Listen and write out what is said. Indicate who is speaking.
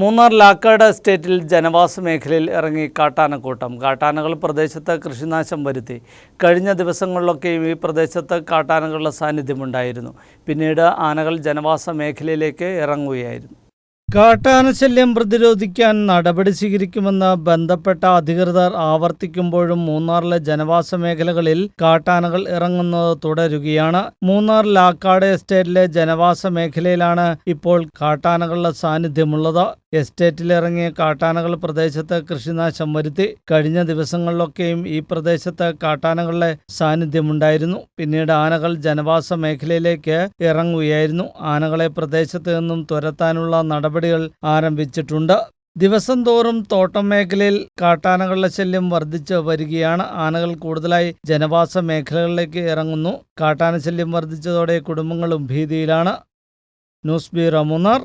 Speaker 1: മൂന്നാർ ലാക്കാട് എസ്റ്റേറ്റിൽ ജനവാസ മേഖലയിൽ ഇറങ്ങി കാട്ടാനക്കൂട്ടം. കാട്ടാനകൾ പ്രദേശത്ത് കൃഷിനാശം വരുത്തി. കഴിഞ്ഞ ദിവസങ്ങളിലൊക്കെയും ഈ പ്രദേശത്ത് കാട്ടാനകളുടെ സാന്നിധ്യമുണ്ടായിരുന്നു. പിന്നീട് ആനകൾ ജനവാസ മേഖലയിലേക്ക് ഇറങ്ങുകയായിരുന്നു. കാട്ടാനശല്യം പ്രതിരോധിക്കാൻ നടപടി സ്വീകരിക്കുമെന്ന് ബന്ധപ്പെട്ട അധികൃതർ ആവർത്തിക്കുമ്പോഴും മൂന്നാറിലെ ജനവാസ മേഖലകളിൽ കാട്ടാനകൾ ഇറങ്ങുന്നത് തുടരുകയാണ്. മൂന്നാർ ലാക്കാട് എസ്റ്റേറ്റിലെ ജനവാസ മേഖലയിലാണ് ഇപ്പോൾ കാട്ടാനകളുടെ സാന്നിധ്യമുള്ളത്. എസ്റ്റേറ്റിലിറങ്ങിയ കാട്ടാനകൾ പ്രദേശത്ത് കൃഷിനാശം വരുത്തി. കഴിഞ്ഞ ദിവസങ്ങളിലൊക്കെയും ഈ പ്രദേശത്ത് കാട്ടാനകളുടെ സാന്നിധ്യമുണ്ടായിരുന്നു. പിന്നീട് ആനകൾ ജനവാസ മേഖലയിലേക്ക് ഇറങ്ങുകയായിരുന്നു. ആനകളെ പ്രദേശത്ത് നിന്നും തുരത്താനുള്ള നടപടികൾ ആരംഭിച്ചിട്ടുണ്ട്. ദിവസം തോറും തോട്ടം മേഖലയിൽ കാട്ടാനകളുടെ ശല്യം വർദ്ധിച്ചു വരികയാണ്. ആനകൾ കൂടുതലായി ജനവാസ മേഖലകളിലേക്ക് ഇറങ്ങുന്നു. കാട്ടാന ശല്യം വർദ്ധിച്ചതോടെ കുടുംബങ്ങളും ഭീതിയിലാണ്. News bureau Munnar.